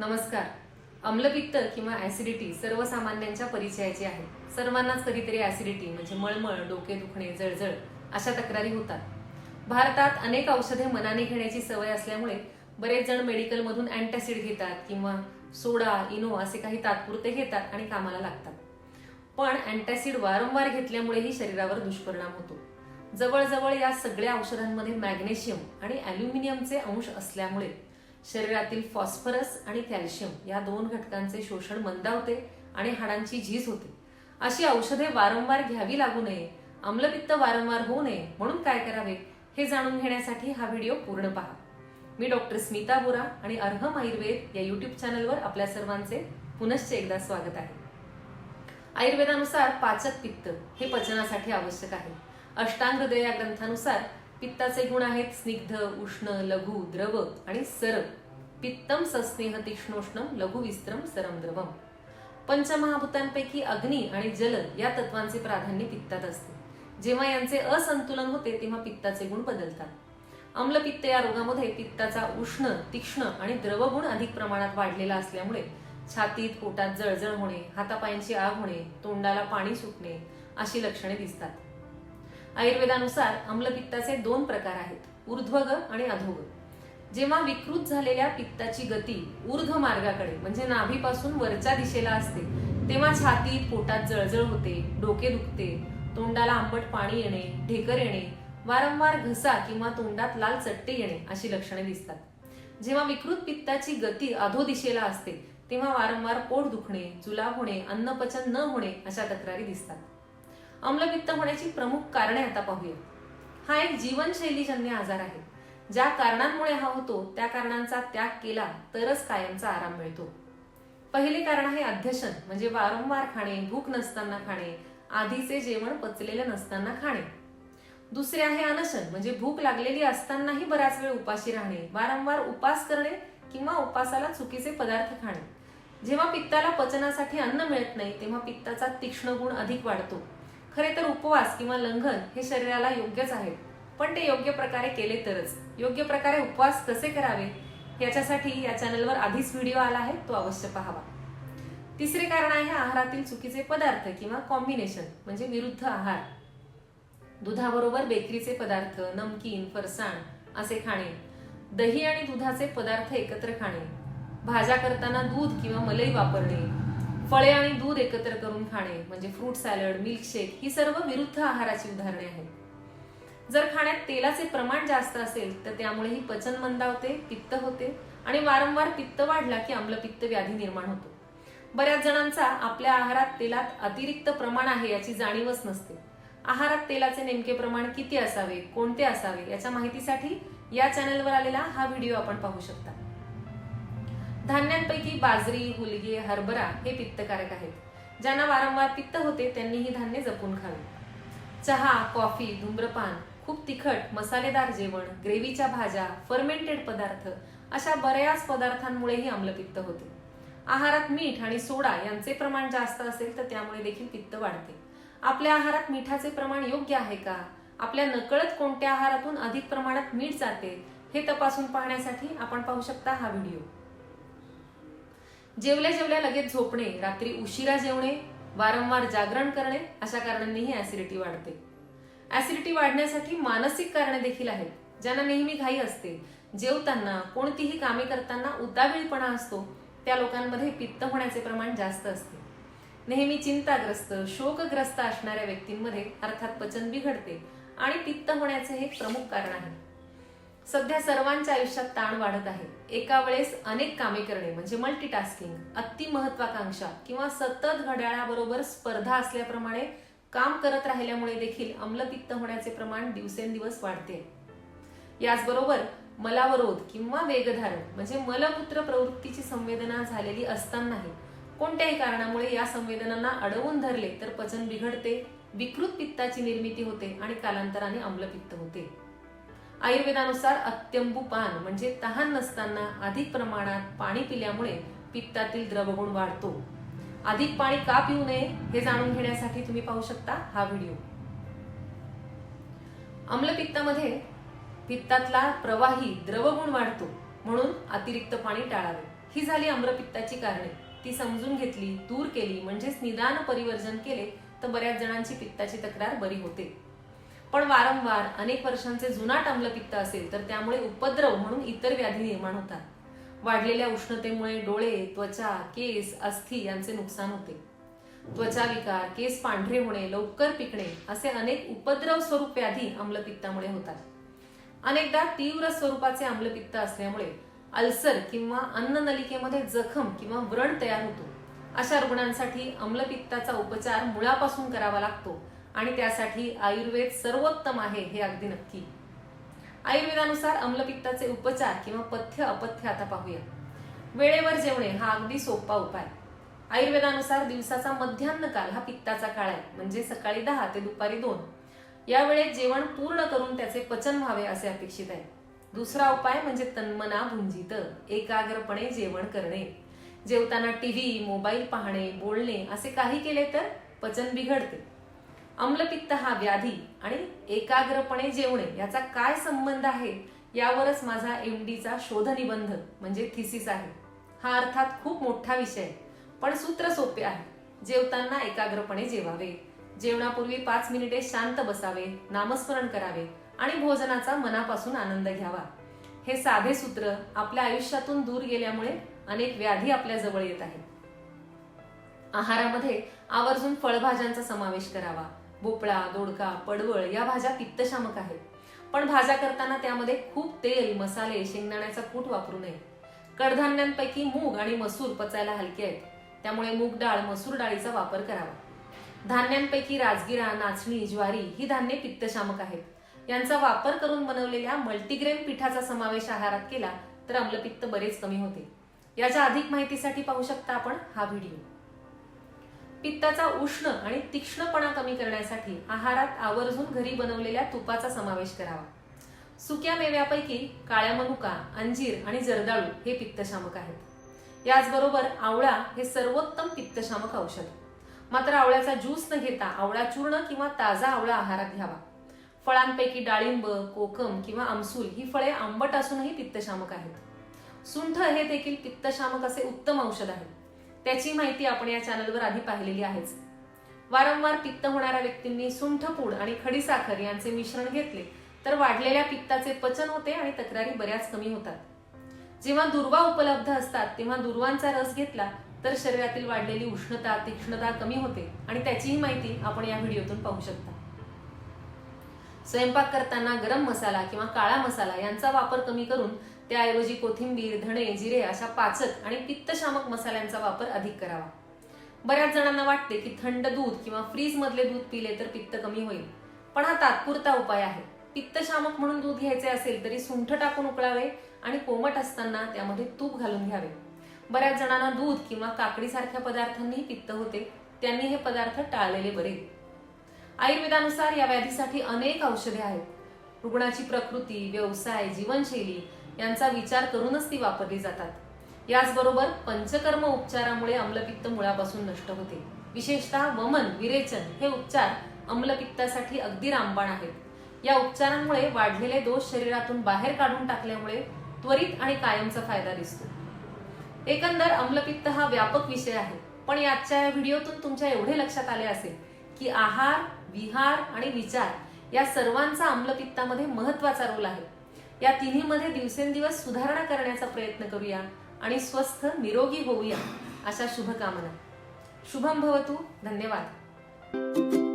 नमस्कार. अम्लपित्त किंवा ऍसिडिटी सर्वसामान्यांच्या परिचयाची आहे. सर्वांनाच कधीतरी ऍसिडिटी म्हणजे मळमळ डोके दुखणे जळजळ अशा तक्रारी होतात. भारतात अनेक औषधे मनाने घेण्याची सवय असल्यामुळे बरेच जण मेडिकलमधून अँटॅसिड घेतात किंवा सोडा इनो असे काही तात्पुरते घेतात आणि कामाला लागतात. पण अँटॅसिड वारंवार घेतल्यामुळेही शरीरावर दुष्परिणाम होतो. जवळजवळ या सगळ्या औषधांमध्ये मॅग्नेशियम आणि अॅल्युमिनियमचे अंश असल्यामुळे शरीरातील फॉस्फरस आणि कॅल्शियम या दोन घटकांचे शोषण मंदावते आणि हाडांची झीज होते. अशी औषधे वारंवार घ्यावी लागू नये आम्लपित्त वारंवार होऊ नये म्हणून काय करावे हे जाणून घेण्यासाठी हा व्हिडिओ पूर्ण पहा. मी डॉक्टर स्मिता बोरा आणि अर्हम आयुर्वेद या युट्यूब चॅनलवर आपल्या सर्वांचे पुनश्च एकदा स्वागत आहे. आयुर्वेदानुसार पाचक पित्त हे पचनासाठी आवश्यक आहे. अष्टांग हृदय या ग्रंथानुसार पित्ताचे गुण आहेत स्निग्ध उष्ण लघु द्रव आणि सर पित्तम सस्नेह तीक्ष्णोष्णम लघु विस्त्रम सरम द्रवम. पंचमहाभूतांपैकी अग्नी आणि जल या तत्वांचे प्राधान्य पित्तात असते. जेव्हा यांचे असंतुलन होते तेव्हा पित्ताचे गुण बदलतात. अम्लपित्त या रोगामध्ये पित्ताचा उष्ण तीक्ष्ण आणि द्रवगुण अधिक प्रमाणात वाढलेला असल्यामुळे छातीत पोटात जळजळ होणे हातापायांची आग होणे तोंडाला पाणी सुटणे अशी लक्षणे दिसतात. आयुर्वेदानुसार आम्लपित्ताचे दोन प्रकार आहेत ऊर्ध्वग आणि अधोग. जेव्हा विकृत झालेल्या पित्ताची गती ऊर्ध्व मार्गाकडे म्हणजे नाभीपासून वरच्या दिशेला असते तेव्हा छातीत पोटात जळजळ होते डोके दुखते तोंडाला आंबट पाणी येणे ढेकर येणे वारंवार घसा किंवा तोंडात लाल चट्टे येणे अशी लक्षणे दिसतात. जेव्हा विकृत पित्ताची गती अधो दिशेला असते तेव्हा वारंवार पोट दुखणे जुलाब होणे अन्नपचन न होणे अशा तक्रारी दिसतात. अम्लपित्त होण्याची प्रमुख कारणे आता पाहूया हा एक जीवनशैलीजन्य आजार आहे. ज्या कारणांमुळे हा होतो त्या कारणांचा त्याग केला तरच कायमचा आराम मिळतो. पहिले कारण आहे अध्यशन म्हणजे वारंवार खाणे भूक नसताना खाणे आधीचे जेवण पचलेलं नसताना खाणे. दुसरे आहे अनशन म्हणजे भूक लागलेली असतानाही बराच वेळ उपाशी राहणे वारंवार उपास करणे किंवा उपासाला चुकीचे पदार्थ खाणे. जेव्हा पित्ताला पचनासाठी अन्न मिळत नाही तेव्हा पित्ताचा तीक्ष्ण गुण अधिक वाढतो. खरे तर उपवास किंवा लंघन हे शरीराला योग्यच आहे. पण ते योग्य प्रकारे केले तरच. योग्य प्रकारे उपवास कसे करावे? याच्यासाठी या चॅनलवर आधीच व्हिडिओ आला आहे तो अवश्य पाहावा. तिसरे कारण आहे आहारातील चुकीचे पदार्थ किंवा कॉम्बिनेशन म्हणजे विरुद्ध आहार. दुधाबरोबर बेकरीचे पदार्थ नमकीन फरसाण असे खाणे. दही आणि दुधाचे पदार्थ एकत्र खाणे. भाज्या करताना दूध किंवा मलई वापरणे. फळे आणि दूध एकत्र करून खाणे म्हणजे फ्रूट सॅलड मिल्कशेक ही सर्व विरुद्ध आहाराची उदाहरणे आहेत. जर खाण्यात तेलाचे प्रमाण जास्त असेल तर त्यामुळेही पचन मंदावते पित्त होते आणि वारंवार पित्त वाढला की आम्लपित्त व्याधी निर्माण होतो. बऱ्याच जणांचा आपल्या आहारात तेलात अतिरिक्त प्रमाण आहे याची जाणीवच नसते. आहारात तेलाचे नेमके प्रमाण किती असावे कोणते असावे याच्या माहितीसाठी या चॅनलवर आलेला हा व्हिडिओ आपण पाहू शकता. धान्यांपैकी बाजरी हुलगी हरभरा हे पित्तकारक आहेत. ज्यांना वारंवार पित्त होते त्यांनी ही धान्य जपून खावी. चहा कॉफी धूम्रपान खूप तिखट मसालेदार जेवण ग्रेव्हीच्या भाज्या फर्मेंटेड पदार्थ अशा बऱ्याच पदार्थांमुळेही अम्लपित्त होते. आहारात मीठ आणि सोडा यांचे प्रमाण जास्त असेल तर त्यामुळे देखील पित्त वाढते. आपल्या आहारात मिठाचे प्रमाण योग्य आहे का? आपल्या नकळत कोणत्या आहारातून अधिक प्रमाणात मीठ जाते हे तपासून पाहण्यासाठी आपण पाहू शकता हा व्हिडिओ. जेवल्या जेवल्या लगेच झोपणे रात्री उशिरा जेवणे वारंवार जागरण करणे अशा कारणांनीही ऍसिडिटी वाढते. ऍसिडिटी वाढण्यासाठी मानसिक कारणे देखील आहेत ज्यांना नेहमी घाई असते. जेवताना कोणतीही कामे करताना उतावीळपणा असतो त्या लोकांमध्ये पित्त होण्याचे प्रमाण जास्त असते. नेहमी चिंताग्रस्त शोकग्रस्त असणाऱ्या व्यक्तींमध्ये अर्थात पचन बिघडते आणि पित्त होण्याचे हे एक प्रमुख कारण आहे. सध्या सर्वांच्या आयुष्यात ताण वाढत आहे. एका वेळेस अनेक कामे करणे म्हणजे मल्टीटास्किंग अति महत्वाकांक्षा किंवा सतत घड्याळाबरोबर स्पर्धा असल्याप्रमाणे काम करत राहिल्यामुळे देखील अम्लपित्त होण्याचे प्रमाण दिवसेंदिवस वाढते. याचबरोबर मलावरोध किंवा वेगधारण म्हणजे मलमूत्र प्रवृत्तीची संवेदना झालेली असतानाही कोणत्याही कारणामुळे या संवेदनांना अडवून धरले तर पचन बिघडते विकृत पित्ताची निर्मिती होते आणि कालांतराने अम्लपित्त होते. आयुर्वेदानुसार अत्यंबू पान म्हणजे तहान नसताना अधिक प्रमाणात पाणी पिल्यामुळे पित्तातील द्रवगुण वाढतो. अधिक पाणी का पिऊ नये हे जाणून घेण्यासाठी तुम्ही पाहू शकता हा व्हिडिओ. अम्लपित्तामध्ये पित्तातला प्रवाही द्रवगुण वाढतो म्हणून अतिरिक्त पाणी टाळावे. ही झाली आम्रपित्ताची कारणे. ती समजून घेतली दूर केली म्हणजेच निदान परिवर्जन केले तर बऱ्याच जणांची पित्ताची तक्रार बरी होते. पण वारंवार अनेक वर्षांचे जुनाट आम्लपित्त असेल तर त्यामुळे उपद्रव म्हणून इतर व्याधी निर्माण होतात. वाढलेल्या उष्णतेमुळे डोळे त्वचा केस अस्थि यांचे नुकसान होते. त्वचा विकार केस पांढरे होणे लवकर पिकणे असे अनेक उपद्रव स्वरूप व्याधी आम्लपित्तामुळे होतात. अनेकदा तीव्र स्वरूपाचे आम्लपित्त असल्यामुळे अल्सर किंवा अन्ननलिकेमध्ये जखम किंवा व्रण तयार होतो. अशा रुग्णांसाठी आम्लपित्ताचा उपचार मुळापासून करावा लागतो. आणि त्यासाठी आयुर्वेद सर्वोत्तम आहे हे अगदी नक्की. आयुर्वेदानुसार आम्लपित्ताचे उपचार किंवा पथ्य अपथ्य आता पाहूया. वेळेवर जेवणे हा अगदी सोपा उपाय. आयुर्वेदानुसार दिवसाचा मध्यान्न काल हा पित्ताचा काळ आहे म्हणजे सकाळी दहा ते दुपारी दोन. या वेळेत जेवण पूर्ण करून त्याचे पचन व्हावे असे अपेक्षित आहे. दुसरा उपाय म्हणजे तन्मना भुंजित एकाग्रपणे जेवण करणे. जेवताना टीव्ही मोबाईल पाहणे बोलणे असे काही केले तर पचन बिघडते. अम्लपित्त हा व्याधी आणि एकाग्रपणे जेवणे याचा काय संबंध आहे यावरच माझा एम डीचा शोधनिबंध म्हणजे थिसिस आहे. हा अर्थात खूप मोठा विषय पण सूत्र सोपे आहे. जेवताना एकाग्रपणे जेवावे. जेवणापूर्वी पाच मिनिटे शांत बसावे नामस्मरण करावे आणि भोजनाचा मनापासून आनंद घ्यावा. हे साधे सूत्र आपल्या आयुष्यातून दूर गेल्यामुळे अनेक व्याधी आपल्या जवळ येत आहेत. आहारामध्ये आवर्जून फळभाज्यांचा समावेश करावा. भोपळा दोडका पडवळ या भाज्या पित्तशामक आहेत. पण भाज्या करताना त्यामध्ये खूप तेल मसाले शेंगदाण्याचा कूट वापरू नये. कडधान्यांपैकी मूग आणि मसूर पचायला हलके आहेत. त्यामुळे मूग डाळ मसूर डाळीचा वापर करावा. धान्यांपैकी राजगिरा नाचणी ज्वारी ही धान्ये पित्तशामक आहेत. यांचा वापर करून बनवलेल्या मल्टीग्रेन पिठाचा समावेश आहारात केला तर आम्लपित्त बरेच कमी होते. याच्या अधिक माहितीसाठी पाहू शकता आपण हा व्हिडिओ. पित्ताचा उष्ण आणि तीक्ष्णपणा कमी करण्यासाठी आहारात आवर्जून घरी बनवलेल्या तुपाचा समावेश करावा. सुक्या मेव्यापैकी काळ्या मनुका अंजीर आणि जर्दाळू हे पित्तशामक आहेत. याचबरोबर आवळा हे सर्वोत्तम पित्तशामक औषध. मात्र आवळ्याचा ज्यूस न घेता आवळा चूर्ण किंवा ताजा आवळा आहारात घ्यावा. फळांपैकी डाळिंब कोकम किंवा आमसूल ही फळे आंबट असूनही पित्तशामक आहेत. सुंठ हे देखील पित्तशामक असे उत्तम औषध आहे. त्याची माहिती आपण या चॅनलवर आधी पाहिलेली आहेच. वारंवार पित्त होणाऱ्या व्यक्तींनी सुंठपूड आणि खडीसाखर यांचे मिश्रण घेतले तर वाढलेल्या पित्ताचे पचन होते आणि तक्रारी बऱ्याच कमी होतात. जेव्हा दुर्वा उपलब्ध असतात तेव्हा दुर्वांचा रस घेतला तर शरीरातील वाढलेली उष्णता तीक्ष्णता कमी होते आणि त्याचीही माहिती आपण या व्हिडिओतून पाहू शकता. स्वयंपाक करताना गरम मसाला किंवा काळा मसाला यांचा वापर कमी करून त्याऐवजी कोथिंबीर धणे जिरे अशा पाचक आणि पित्तशामक मसाल्यांचा वापर अधिक करावा. बऱ्याच जणांना वाटते की थंड दूध किंवा फ्रीज मधले दूध पिले तर पित्त कमी होईल. पण हा तात्पुरता उपाय आहे. पित्तशामक म्हणून दूध घ्यायचे असेल तरी सुंठ टाकून उकळावे आणि कोमट असताना त्यामध्ये तूप घालून घ्यावे. बऱ्याच जणांना दूध किंवा काकडीसारख्या पदार्थांनी पित्त होते. त्यांनी हे पदार्थ टाळलेले बरे. आयुर्वेदानुसार या व्याधीसाठी अनेक औषधे आहेत. रुग्णाची प्रकृती व्यवसाय जीवनशैली यांचा विचार करूनच ती वापरली जातात. याचबरोबर पंचकर्म उपचारामुळे अम्लपित्त मुळापासून नष्ट होते. विशेषतः वमन विरेचन हे उपचार अम्लपित्तासाठी अगदी रामबाण आहेत. या उपचारांमुळे वाढलेले दोष शरीरातून बाहेर काढून टाकल्यामुळे त्वरित आणि कायमचा फायदा दिसतो. एकंदर अम्लपित्त हा व्यापक विषय आहे पण याच्या व्हिडिओतून तुमच्या एवढे लक्षात आले असेल की आहार विहार आणि विचार या सर्वांचा अम्लपित्तामध्ये महत्त्वाचा रोल आहे. या तिन्हीमध्ये दिवसेंदिवस सुधारणा करण्याचा प्रयत्न करूया आणि स्वस्थ निरोगी होऊया. अशा शुभकामना. शुभम भवतु. धन्यवाद.